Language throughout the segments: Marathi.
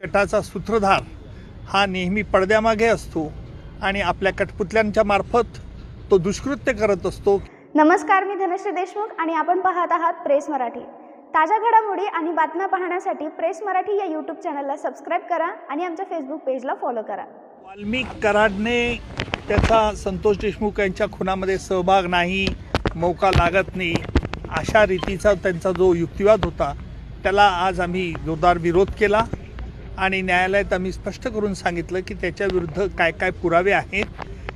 कटाचा सूत्रधार हा नेहमी पडद्यामागे असतो आणि आपल्या कठपुतल्यांच्या मार्फत तो दुष्कृत्य करत असतो. नमस्कार मी धनश्री देशमुख आणि आपण पाहत आहात प्रेस मराठी. ताज्या घडामोडी आणि बातम्या पाहण्यासाठी प्रेस मराठी या यूट्यूब चॅनलला सबस्क्राईब करा आणि आमच्या फेसबुक पेजला फॉलो करा. वाल्मिक कराडने त्याचा संतोष देशमुख यांच्या खुनामध्ये सहभाग नाही मौका लागत नाही अशा रीतीचा त्यांचा जो युक्तिवाद होता त्याला आज आम्ही जोरदार विरोध केला. आणि न्यायालयात आम्ही स्पष्ट करून सांगितलं की त्याच्याविरुद्ध काय काय पुरावे आहेत.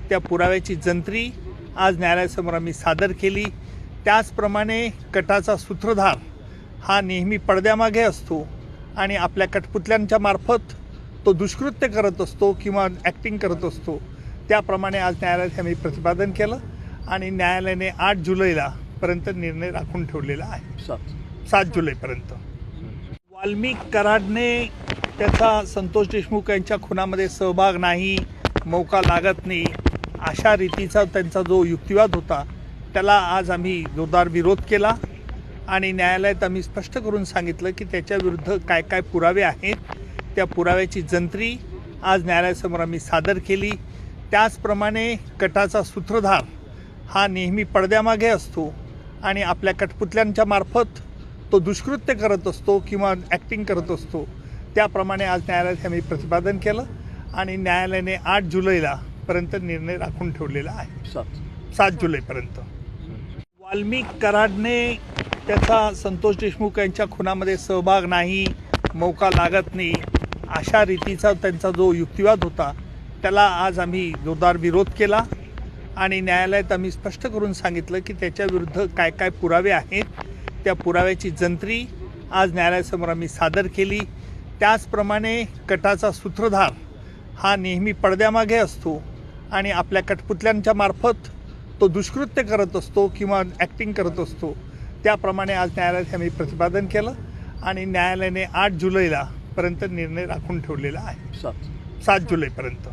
त्या पुराव्याची जंत्री आज न्यायालयासमोर आम्ही सादर केली. त्याचप्रमाणे कटाचा सूत्रधार हा नेहमी पडद्यामागे असतो आणि आपल्या कठपुतल्यांच्या मार्फत तो दुष्कृत्य करत असतो किंवा ॲक्टिंग करत असतो. त्याप्रमाणे आज न्यायालयात आम्ही प्रतिपादन केलं आणि न्यायालयाने आठ जुलैला पर्यंत निर्णय राखून ठेवलेला आहे. सात जुलैपर्यंत. वाल्मिक कराडने त्याचा संतोष देशमुख यांच्या खुनामध्ये सहभाग नाही मौका लागत नाही अशा रीतीचा त्यांचा जो युक्तिवाद होता त्याला आज आम्ही जोरदार विरोध केला. आणि न्यायालयात आम्ही स्पष्ट करून सांगितलं की त्याच्याविरुद्ध काय काय पुरावे आहेत त्या पुराव्याची जंत्री आज न्यायालयासमोर आम्ही सादर केली. त्याचप्रमाणे कटाचा सूत्रधार हा नेहमी पडद्यामागे असतो आणि आपल्या कठपुतल्यांच्या मार्फत तो दुष्कृत्य करत असतो किंवा ॲक्टिंग करत असतो. त्याप्रमाणे आज न्यायालयात आम्ही प्रतिपादन केलं आणि न्यायालयाने आठ जुलैला पर्यंत निर्णय राखून ठेवलेला आहे. सात. जुलैपर्यंत. वाल्मिक कराडने त्याचा संतोष देशमुख यांच्या खुनामध्ये सहभाग नाही मौका लागत नाही अशा रीतीचा त्यांचा जो युक्तिवाद होता त्याला आज आम्ही जोरदार विरोध केला आणि न्यायालयात आम्ही स्पष्ट करून सांगितलं की त्याच्याविरुद्ध काय काय पुरावे आहेत त्या पुराव्याची जंत्री आज न्यायालयासमोर आम्ही सादर केली. त्याचप्रमाणे कटाचा सूत्रधार हा नेहमी पडद्यामागे असतो आणि आपल्या कठपुतल्यांच्या मार्फत तो दुष्कृत्य करत असतो किंवा ॲक्टिंग करत असतो. त्याप्रमाणे आज न्यायालयात आम्ही प्रतिपादन केलं आणि न्यायालयाने आठ जुलैला पर्यंत निर्णय राखून ठेवलेला आहे. सात जुलैपर्यंत.